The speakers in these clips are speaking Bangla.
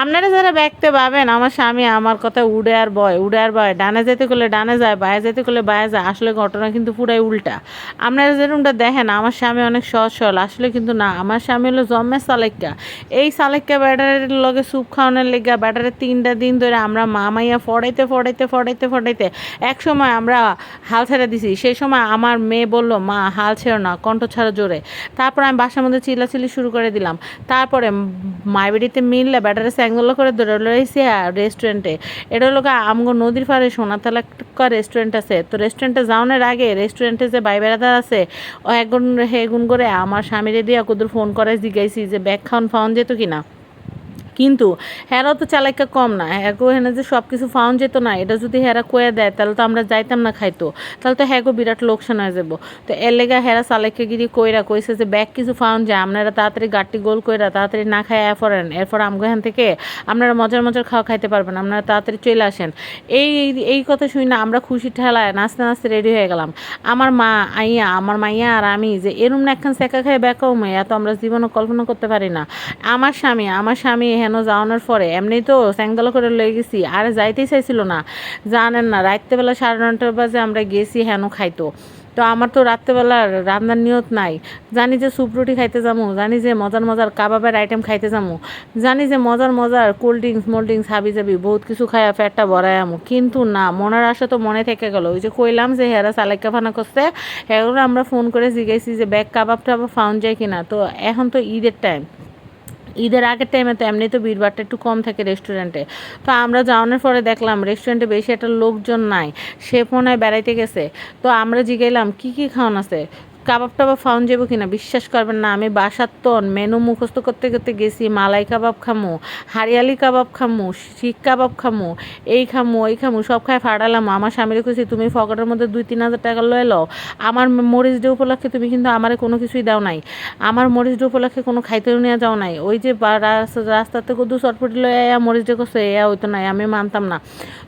আপনারা যারা ব্যক্তি পাবেন আমার স্বামী আমার কথা উড়ে আর বয়, উড়ে আর বয়, ডানে যেতে করলে ডানে যায়, বায়ে যেতে করলে বায়ে যায়, আসলে ঘটনা কিন্তু পুরাই উল্টা। আপনারা যেরকমটা দেখেন, আমার স্বামী অনেক সহজ সরল আসলে কিন্তু না, আমার স্বামী হলো জন্মের সালেক্কা এই সালেক্কা ব্যাটারের লগে স্যুপ খাওয়ানোর লেগা ব্যাটারের তিনটা দিন ধরে আমরা মামাইয়া ফড়াইতে ফড়াইতে ফড়াইতে ফড়াইতে এক সময় আমরা হাল ছেড়ে দিছি। সেই সময় আমার মেয়ে বলল, মা, হাল ছেড়ো না, কণ্ঠ ছাড়া জোরে। তারপর আমি বাসার মধ্যে চিল্লাচিল্লি শুরু করে দিলাম। তারপরে মাইবাড়িতে মিললে ব্যাটারে স্যাঙ্গল করে ধরে রয়েছে রেস্টুরেন্টে এটা হলো আমগো নদীর পাড়ে সোনাতলা একটা রেস্টুরেন্ট আছে। তো রেস্টুরেন্টে যাওয়ানোর আগে রেস্টুরেন্টে যে বাই বেড়াদার আছে, ও একগুন হেগুন করে আমার স্বামীরে দিয়ে কুদুর ফোন করে জিজ্ঞাসি যে, ব্যাগ খাওয়ান ফাউন যেত কিনা? কিন্তু হেরাও তো চালাইকা কম না। হ্যাগো হেনে যে সব কিছু ফাউন যেত না এটা যদি হেরা কয়ে দেয়, তাহলে তো আমরা যাইতাম না খাইতো। তাহলে তো হ্যাগো বিরাট লোকসান হয়ে যাব। তো এর লেগা হেরা চালাইকা গিরি কইরা কইছে যে, ব্যাগ কিছু ফাউন যায় আপনারা তাড়াতাড়ি গাটটি গোল কইরা তাড়াতাড়ি না খায় এরপরেন এরপর আমগো এখান থেকে আপনারা মজার মজার খাওয়া খাইতে পারবেন আপনারা তাড়াতাড়ি চলে আসেন। এই এই কথা শুনি না, আমরা খুশি ঠেলায় নাচতে নাচতে রেডি হয়ে গেলাম। আমার মা, আইয়া, আমার মাইয়া আর আমি যে এরম না একখান সেকা খেয়ে ব্যাকাও মেয়ে এত আমরা জীবনে কল্পনা করতে পারি না। আমার স্বামী আমার স্বামী হেন যাওয়ানোর পরে? এমনি তো স্যাংদলা করে লয়ে গেছি, আর যাইতেই চাইছিল না। জানেন না, রাত্রেবেলা সাড়ে নটার বাজে আমরা গেছি হেন খাইতো। তো আমার তো রাত্রেবেলার রান্নার নিয়ত নাই। জানি যে স্যুপ রুটি খাইতে যাব জানি যে মজার মজার কাবাবের আইটেম খাইতে যাব জানি যে মজার মজার কোল্ড ড্রিঙ্কস মোল্ড ড্রিঙ্কস হাবি যাবি বহুত কিছু খাইয়া ফ্যাটটা বড়াই আমু। কিন্তু না, মনের আশা তো মনে থেকে গেল। ওই যে কইলাম যে হেরা সালাইকা ফানা করছে এগুলো আমরা ফোন করে জিজ্ঞাসি যে ব্যাগ কাবাব টাবাব ফাউন যায় কিনা? তো এখন তো ঈদের টাইম ঈদের আগের টাইমে তো এমনি তো ভিড়ভাড়টা একটু কম থাকে রেস্টুরেন্টে তো আমরা যাওয়ানোর পরে দেখলাম রেস্টুরেন্টে বেশি একটা লোকজন নাই। সে ফোনে বেড়াইতে গেছে। তো আমরা জিগাইলাম, কি কি খাওয়ান আছে? কাবাব টাবাব ফাউন যাব কিনা? বিশ্বাস করবেন না, আমি বাসার তন মেনু মুখস্থ করতে করতে গেছি, মালাই কাবাব খামু, হারিয়ালি কাবাব খামু, শিখ কাবাব খামু, এই খামু এই খামু, সব খায় ফাড়ালাম। আমার স্বামীর খুশি তুমি ফকেটের মধ্যে দুই, তিন হাজার টাকা লয়ে লও। আমার মরিচ ডে উপলক্ষে তুমি কিন্তু আমারে কোনো কিছুই দাও নাই। আমার মরিচ ডে উপলক্ষে কোনো খাইতেও নিয়ে যাও নাই। ওই যে রাস্তাতে কদু চটপটি লয়ে আয়া মরিচ ডে করছে এয়া হইতো নাই, আমি মানতাম না।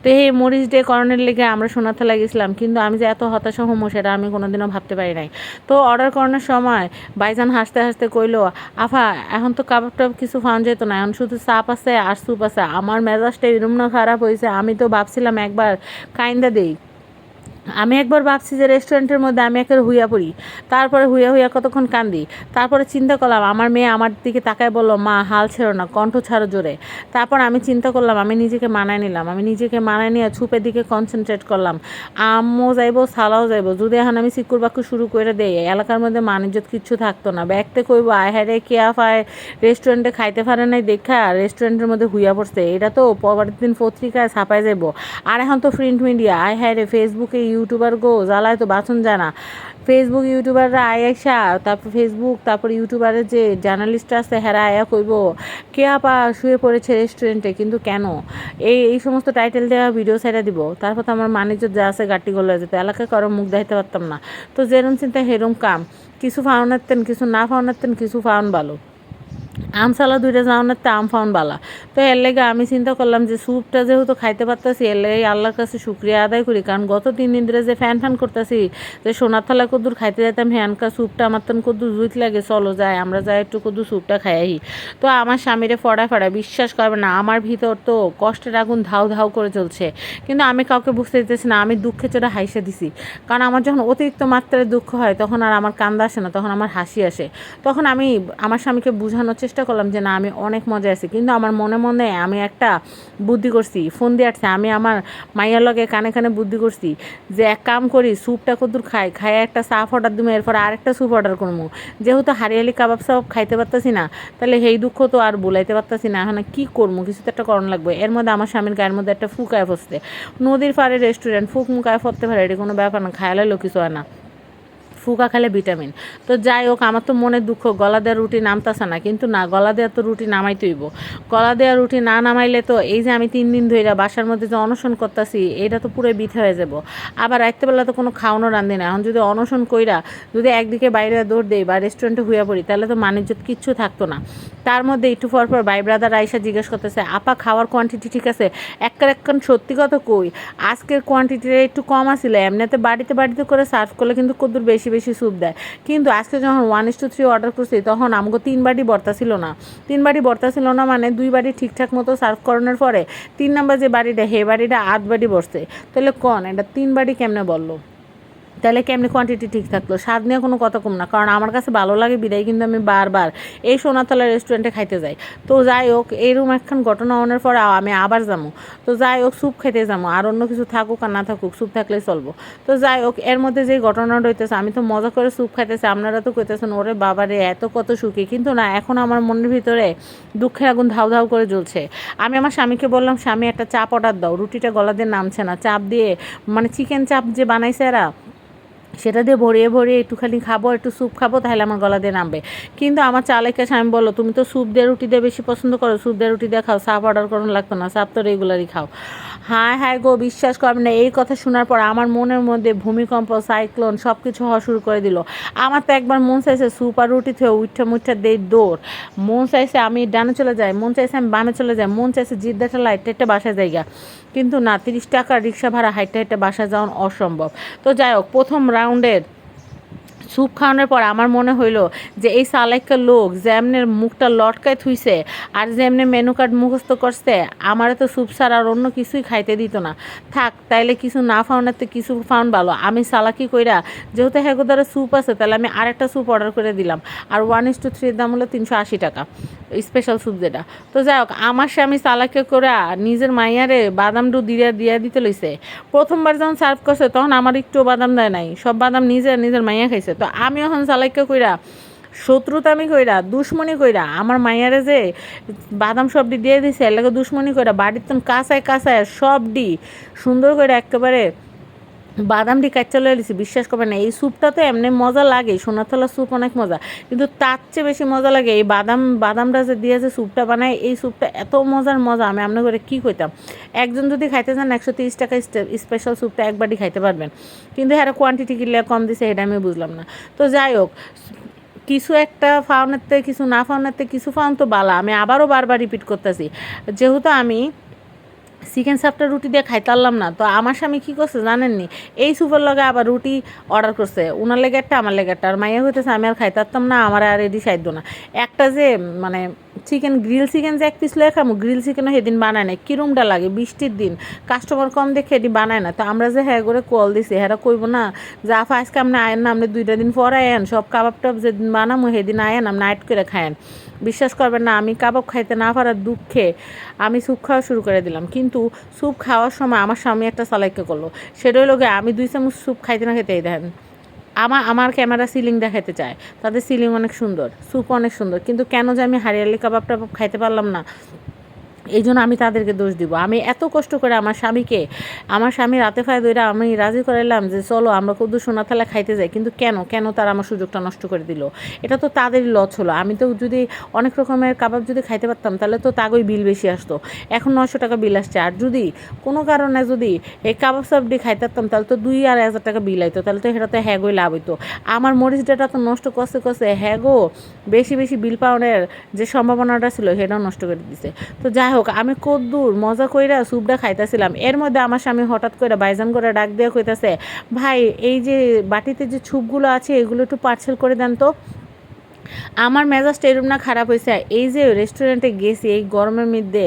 তো এই মরিচ ডে করণের লেগে আমরা শোনাতে লাগিয়েছিলাম কিন্তু আমি যে এত হতাশা হমো সেটা আমি কোনোদিনও ভাবতে পারি নাই। তো অর্ডার করানোর সময় বাইজান হাসতে হাসতে কইল, আফা, এখন তো কাবাব টাব কিছু ফান যেত না, এখন শুধু চাপ আছে আর সুপ আছে। আমার মেজাজটা এরম না খারাপ হয়েছে, আমি তো ভাবছিলাম একবার কাইন্দা দেই। আমি একবার ভাবছি যে রেস্টুরেন্টের মধ্যে আমি একের হুইয়া পড়ি। তারপরে হুইয়া হুইয়া কতক্ষণ কান্দি? তারপরে চিন্তা করলাম, আমার মেয়ে আমার দিকে তাকায় বলল, মা, হাল ছেড়ো না, কণ্ঠ ছাড়ো জোরে। তারপর আমি চিন্তা করলাম, আমি নিজেকে মানায় নিলাম, আমি নিজেকে মানায় নিয়ে ছুপের দিকে কনসেন্ট্রেট করলাম। আমও যাইবো সালাও যাইবো, যদি এখন আমি সিকুর বাক্য শুরু করে দেই এলাকার মধ্যে মানিজ্যত কিচ্ছু থাকতো না। ব্যাগতে কইব, আয় হ্যাঁ রে কেয়া ফায় রেস্টুরেন্টে খাইতে পারে নাই, দেখা রেস্টুরেন্টের মধ্যে হুইয়া পড়ছে। এটা তো পরের দিন পত্রিকায় ছাপায় যাইবো। আর এখন তো প্রিন্ট মিডিয়া আয় হ্যাঁ রে ফেসবুকে ইউটিউবার গো, জ্বালায় তো বাঁচন জানা ফেসবুক ইউটিউবাররা আয়াসা তারপর ফেসবুক তারপর ইউটিউবারের যে জার্নালিস্ট আছে, হেরা আয়া কইব, কে আপা শুয়ে পড়েছে রেস্টুরেন্টে কিন্তু কেন? এই এই সমস্ত টাইটেল দেওয়া ভিডিও সাইডে দিব। তারপর তো আমার মানিজ্য যা আছে, গাটি গলে যেত। এলাকায় কারও মুখ দেখাইতে পারতাম না। তো যেরম চিন্তা হেরম কাম। কিছু ফাউনাতেন কিছু না ফাউনাতেন কিছু ফাউন ভালো। আম সালা দুইটা যাওয়ার তে আম ফাউন বালা। তো এর লেগে আমি চিন্তা করলাম যে স্যুপটা যেহেতু খাইতে পারতাছি, এর লেগে আল্লাহর কাছে শুক্রিয়া আদায় করি। কারণ গত তিন দিন ধরে যে ফ্যান ফ্যান করতেছি, যে সোনার থালা কদ্দুর খাইতে যেতাম হ্যানকা স্যুপটা আমার তখন কদ্দুর জুইত লাগে, চলো যায় আমরা যাই একটু কদ্দুর স্যুপটা খাই তো আমার স্বামীরে ফড়া ফড়া বিশ্বাস করবে না, আমার ভিতর তো কষ্টের আগুন ধাউ ধাউ করে চলছে। কিন্তু আমি কাউকে বুঝতে দিতেছি না, আমি দুঃখে চড়ে হাইসে দিছি। কারণ আমার যখন অতিরিক্ত মাত্রায় দুঃখ হয়, তখন আর আমার কান্দা আসে না, তখন আমার হাসি আসে। তখন আমি আমার স্বামীকে বোঝানোর চেষ্টা করলাম যে না, আমি অনেক মজা আছি। কিন্তু আমার মনে মনে আমি একটা বুদ্ধি করছি, ফোন দিয়ে আসছে আমি আমার মাইয়ার লগে কানে কানে বুদ্ধি করছি যে এক কাম করি, স্যুপটা কদ্দুর খাই খাই একটা সাফ অর্ডার দিব এরপর আরেকটা স্যুপ অর্ডার করব যেহেতু হারিয়ালি কাবাব সাবাব খাইতে পারতাছি না, তাহলে সেই দুঃখ তো আর বলাইতে পারতাছি না। এখন কি করব কিছু তো একটা করণ লাগবে। এর মধ্যে আমার স্বামীর গায়ের মধ্যে একটা ফুকায় ফসতে নদীর পাড়ে রেস্টুরেন্ট ফুক মুকায় ফরতে পারে, এটা কোনো ব্যাপার না খায়ালে কিছু হয় না। ফুকা খেলে ভিটামিন। তো যাই হোক, আমার তো মনে দুঃখ, গলা দেওয়া রুটি নামতাছে না, কিন্তু না, গলা দেওয়া তো রুটি নামাই তৈব গলা দেওয়া রুটি না নামাইলে তো এই যে আমি তিন দিন ধরে বাসার মধ্যে যে অনশন করতেছি, এটা তো পুরো বিথে হয়ে যাব। আবার রাত্রেবেলা তো কোনো খাওয়ানো রান্ধি না, এখন যদি অনশন কইরা যদি একদিকে বাইরে দৌড় দেই বা রেস্টুরেন্টে হুইয়া পড়ি, তাহলে তো মানিজ্য কিচ্ছু থাকতো না। তার মধ্যে একটু পর পর ভাই ব্রাদার আইসা জিজ্ঞেস করতেছে, আপা, খাওয়ার কোয়ান্টিটি ঠিক আছে? একবার একখান সত্যি কথা কই, আজকের কোয়ান্টিটিটা একটু কম আসলে এমনিতে বাড়িতে বাড়িতে করে সার্ভ করলে কিন্তু কদ্দুর বেশি বেশি স্যুপ দেয়। কিন্তু আজকে যখন one is to three order করছি, তখন আমাকে তিন বাড়ি বর্তা ছিল না। তিন বাড়ি বর্তা ছিল না মানে দুই বাড়ি ঠিকঠাক মতো সার্ভ করানোর পরে তিন নম্বর যে বাড়িটা হে বাড়িটা আধ বাড়ি বসছে। তাহলে কন, এটা তিন বাড়ি কেমনে বলল? তাহলে কেমনি কোয়ান্টিটি ঠিক থাকল? স্বাদ নিয়ে কোনো কথা কম না, কারণ আমার কাছে ভালো লাগে বিদায়, কিন্তু আমি বারবার এই সোনাতলা রেস্টুরেন্টে খাইতে যাই। তো যাই হোক এইরকম একখান ঘটনা হওয়ার পর আমি আবার যাব। তো যাই হোক স্যুপ খেতে যাব, আর অন্য কিছু থাকুক আর না থাকুক স্যুপ থাকলে চলবো। তো যাই হোক, এর মধ্যে যে ঘটনা রইতেছে, আমি তো মজা করে স্যুপ খাইতেছি, আপনারা তো কইতেছেন, ওরে বাবারে এত কত সুখী। কিন্তু না, এখন আমার মনের ভিতরে দুঃখের আগুন ধাউ ধাউ করে জ্বলছে। আমি আমার স্বামীকে বললাম, স্বামী, একটা চাপ অর্ডার দাও। রুটিটা গলা দিয়ে নামছে না। চাপ দিয়ে মানে চিকেন চাপ যে বানাইছে এরা সেটা দিয়ে ভরিয়ে ভরিয়ে একটুখানি খাব, একটু স্যুপ খাব, তাহলে আমার গলা দিয়ে নামবে। কিন্তু আমার চালের আমি বলো তুমি তো স্যুপ দিয়ে রুটি দিয়ে বেশি পছন্দ করো, স্যুপ দিয়ে রুটি দিয়ে খাও, সাপ অর্ডার করুন লাগতো না, সাপ তো রেগুলারই খাও। হায় হায় গো, বিশ্বাস করবেন না, এই কথা শোনার পর আমার মনের মধ্যে ভূমিকম্প, সাইক্লোন সব কিছু হওয়া শুরু করে দিল। আমার তো একবার মন চাইছে সুপার রুটি থেকে উঠে মুঠে দেই দৌড়। মন চাইছে আমি ডানে চলে যাই, মন চাইছে আমি বামে চলে যাই, মন চাইছে জিদ্দাটা লাইট টেটে বাসায় যাইগা। কিন্তু না, তিরিশ টাকা রিক্সা ভাড়া হাইটে হাইটে বাসা যাওয়া অসম্ভব। তো যাই হোক, প্রথম রাউন্ডের স্যুপ খাওয়ানোর পর আমার মনে হইল যে এই সালাইকা লোক যেমনের মুখটা লটকায় থুইছে আর যেমনে মেনু কার্ড মুখস্থ করছে, আমারে তো স্যুপ ছাড়া আর অন্য কিছুই খাইতে দিত না। থাক, তাইলে কিছু না ফাউনাতে কিছু ফাউন ভালো। আমি সালাকি কইরা যেহেতু হ্যাগো দ্বারা স্যুপ আছে তাহলে আমি আরেকটা স্যুপ অর্ডার করে দিলাম। আর ওয়ান ইস টু থ্রির দাম হলো তিনশো আশি টাকা স্পেশাল স্যুপ যেটা। তো যাই হোক, আমার স্বামী সালাকে করে নিজের মাইয়ারে বাদাম ডু দিয়া দিয়া দিতে লইছে। প্রথমবার যখন সার্ভ করছে, তখন আমার একটু বাদাম দেয় নাই। সব বাদাম নিজে, নিজের মাইয়া খাইছে। তো আমি এখন সালাইকে কইরা, শত্রুতামি কইরা, দুশ্মনী কইরা, আমার মাইয়ারে যে বাদাম সবডি দিয়ে দিছে এলাকা দুশ্মনী কইরা বাড়ির তো কাঁচায় কাঁচায় সবডি সুন্দর করে একেবারে বাদামটি কাচ্চা লিছি বিশ্বাস করবেন না, এই স্যুপটা তো এমনি মজা লাগে সোনাতলা স্যুপ অনেক মজা, কিন্তু তার চেয়ে বেশি মজা লাগে এই বাদাম, বাদামটা যে দিয়ে যে স্যুপটা বানায়, এই স্যুপটা এত মজার মজা, আমি আপনার করে কী কইতাম? একজন যদি খাইতে চান একশো তিরিশ টাকা স্পেশাল স্যুপটা একবারই খাইতে পারবেন, কিন্তু হ্যাঁ কোয়ান্টিটি কিনলে কম দিছে এটা আমি বুঝলাম না। তো যাই হোক, কিছু একটা ফাউনেতে কিছু না ফাউনেতে কিছু ফাউন তো বালা, আমি আবারও বারবার রিপিট করতেছি, যেহেতু আমি চিকেন সাপটা রুটি দিয়ে খাইতে পারলাম না। তো আমার স্বামী কী করছে জানেননি? এই সুপার লগে আবার রুটি অর্ডার করছে। ওনার লেগে একটা, আমার লেগে একটা। আর মাইয়া হইতেছে আমি আর খাইতে পারতাম না, আমার আর এডি সাইড না। একটা যে মানে চিকেন, গ্রিল চিকেন যে এক পিস লয়ে খামো, গ্রিল চিকেনও সেদিন বানায় না কিরমটা লাগে? বৃষ্টির দিন। কাস্টমার কম দেখে এটি বানায় না। তো আমরা যে হ্যাঁ করে কল দিছি হ্যাঁ কইব, না যে আজকে আপনি আয়েন না আপনি দুইটা দিন পর আয়েন। সব কাবাব টাব যেদিন বানামো, সেদিন আয়েন আপনি নাইট করে খায়েন। বিশ্বাস করবেন না, আমি কাবাব খাইতে না পারার দুঃখে আমি স্যুপ খাওয়া শুরু করে দিলাম। কিন্তু স্যুপ খাওয়ার সময় আমার স্বামী একটা সালাইকে করল। সেটা গিয়ে আমি দুই চামচ স্যুপ খাইতে না খেতেই দেখেন। আমার আমার ক্যামেরা সিলিং দেখাতে চায়। তাদের সিলিং অনেক সুন্দর স্যুপ অনেক সুন্দর। কিন্তু কেন যে আমি হারিয়ালি কাবাবটা খাইতে পারলাম না? এই জন্য আমি তাদেরকে দোষ দিব। আমি এত কষ্ট করে আমার স্বামীকে, আমার স্বামী রাতে ফায় দইরা আমি রাজি করাইলাম যে, চলো আমরা কদ্দু সোনা থালা খাইতে যাই। কিন্তু কেন? কেন তারা আমার সুযোগটা নষ্ট করে দিল? এটা তো তাদেরই লস হলো। আমি তো যদি অনেক রকমের কাবাব যদি খাইতে পারতাম, তাহলে তো তাগই বিল বেশি আসতো। এখন নশো টাকা বিল আসছে। আর যদি কোনো কারণে যদি এই কাবাব সাবডি খাইতে পারতাম, তাহলে তো দুই আড়াই হাজার টাকা বিল আইতো। তাহলে তো সেটা তো হ্যাগোই লাভ হইতো। আমার মরিচ ডাটা তো নষ্ট করতে করতে হ্যাগো বেশি বেশি বিল পাওয়ানোর যে সম্ভাবনাটা ছিল, সেটাও নষ্ট করে দিছে। তো যাই হোক হোক, আমি কদ্দুর মজা কইরা স্যুপটা খাইতেছিলাম। এর মধ্যে আমার স্বামী হঠাৎ করে বাইজান করে ডাক দেওয়া কইতাছে, ভাই, এই যে বাটিতে যে ছুপগুলো আছে, এগুলো একটু পার্সেল করে দেন তো। আমার মেজাজটা এরম না, খারাপ হয়েছে। এই যে রেস্টুরেন্টে গেছি, এই গরমের মধ্যে,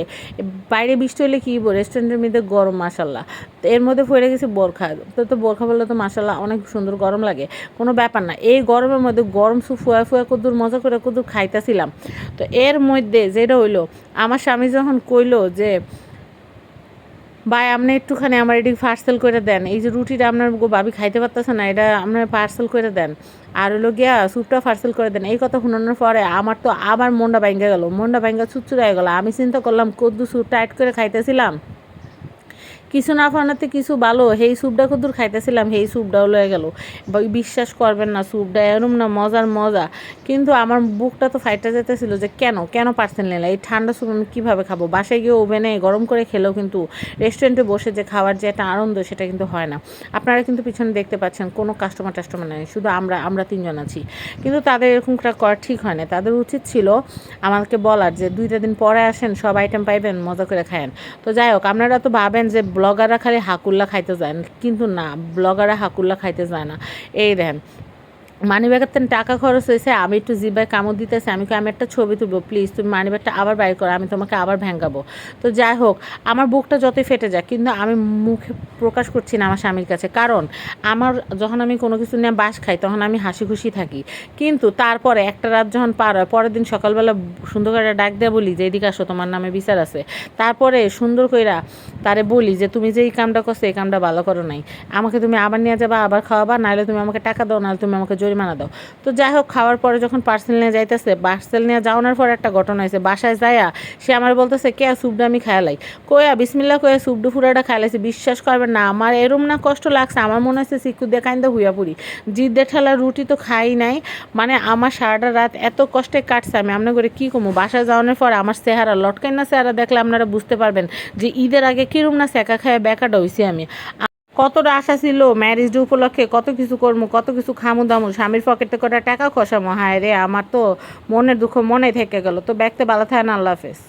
বাইরে বৃষ্টি হলে কী রেস্টুরেন্টের মধ্যে গরম মাসাল্লাহ তো এর মধ্যে পড়ে গেছে বোরখা। তো তো বোরখা বললে তো মাসাল্লাহ অনেক সুন্দর গরম লাগে। কোনো ব্যাপার না। এই গরমের মধ্যে গরম সু ফুয়া ফুয়া কদ্দুর, মজা করে কদ্দুর খাইতেছিলাম। তো এর মধ্যে যেটা হইল, আমার স্বামী যখন কইলো যে ভাই, আপনি একটুখানি আমার এটি পার্সেল করে দেন। এই যে রুটিটা আপনার বাবি খাইতে পারতেছে না, এটা আপনার পার্সেল করে দেন। আর হলো গিয়া স্যুপটা পার্সেল করে দেন। এই কথা শুনানোর পরে আমার তো আবার মনটা ভাঙ্গা গেল, মনটা ভাঙ্গা হয়ে গেলো। আমি চিন্তা করলাম কদ্দু স্যুপ টাইট করে খাইতেছিলাম। কিছু না ফানাতে কিছু ভালো। সেই স্যুপটা কত খাইতেছিলাম, সেই স্যুপটাও লয়ে গেল। বিশ্বাস করবেন না স্যুপটা এরম না, মজার মজা। কিন্তু আমার বুকটা তো ফাইটটা যেতেছিল যে কেন কেন পার্সেল নিলে? এই ঠান্ডা স্যুপ আমি কীভাবে খাব? বাসায় গিয়ে ওভেনে গরম করে খেলেও কিন্তু রেস্টুরেন্টে বসে যে খাওয়ার যে একটা আনন্দ, সেটা কিন্তু হয় না। আপনারা কিন্তু পিছনে দেখতে পাচ্ছেন, কোনো কাস্টমার টাস্টমার নেই। শুধু আমরা আমরা তিনজন আছি। কিন্তু তাদের এরকমটা করা ঠিক হয় না। তাদের উচিত ছিল আমাকে বলার যে, দুইটা দিন পরে আসেন, সব আইটেম পাইবেন, মজা করে খায়েন। তো যাই হোক, আপনারা তো ভাবেন যে ব্লগাররা খালি হাকুল্লা খাইতে যায় না। কিন্তু না, ব্লগাররা হাকুল্লা খাইতে যায় না। এই দেখেন মানি ব্যাগের টাকা খরচ হয়েছে, আমি একটু জিবায় কামড় দিতেছি, আমি আমি একটা ছবি তুলবো প্লিজ তুমি মানি ব্যাগটা আবার বাইর করো, আমি তোমাকে আবার ভেঙ্গাবো। তো যাই হোক, আমার বুকটা যতই ফেটে যায় কিন্তু আমি মুখে প্রকাশ করছি না আমার স্বামীর কাছে। কারণ আমার যখন আমি কোনো কিছু নিয়ে বাস খাই, তখন আমি হাসি খুশি থাকি। কিন্তু তারপরে একটা রাত যখন পার হয়, পরের দিন সকালবেলা সুন্দর করে ডাক দেয়া বলি যে, এদিকে আসো, তোমার নামে বিচার আছে। তারপরে সুন্দর কইরা তারে বলি যে, তুমি যে এই কামটা করছ, এই কামটা ভালো করো নাই। আমাকে তুমি আবার নিয়ে যাবা, আবার খাওয়াবা নাহলে তুমি আমাকে টাকা দাও নাহলে তুমি আমাকে জরিমানা দাও তো যাই হোক, খাওয়ার পরে যখন পার্সেল নিয়ে যাইতেছে পার্সেল নিয়ে যাওয়ানোর পর একটা ঘটনা হয়েছে। বাসায় যায়া সে আমার বলতেছে, কে স্যুপটা আমি খায়ালাই কয়া বিসমিল্লা কয়া স্যুপডু ফুরাটা খাইলাইছে বিশ্বাস করবেন না, আমার এরম না কষ্ট লাগছে। আমার মনে হচ্ছে সিকু দিয়ে কাইন্দা হুইয়া পুরি জিদ্দে ঠেলা রুটি তো খাই নাই। মানে আমার সারাটা রাত এত কষ্টে কাটছে আমি। আপনার করে কী কমু? বাসায় যাওয়ানোর পর আমার চেহারা লটকাই না চেহারা দেখলে আপনারা বুঝতে পারবেন যে ঈদের আগে কিরম না সেকা খায় বেকাটা হয়েছি আমি। কতটা আশা ছিল ম্যারেজ ডে উপলক্ষে কত কিছু করব কত কিছু খামু দামু, স্বামীর পকেটে কটা টাকা খসামো? হায় রে আমার তো মনের দুঃখ মনে থেকে গেল। তো ব্যক্তি বালা থাকে না আল্লাহ হাফেজ।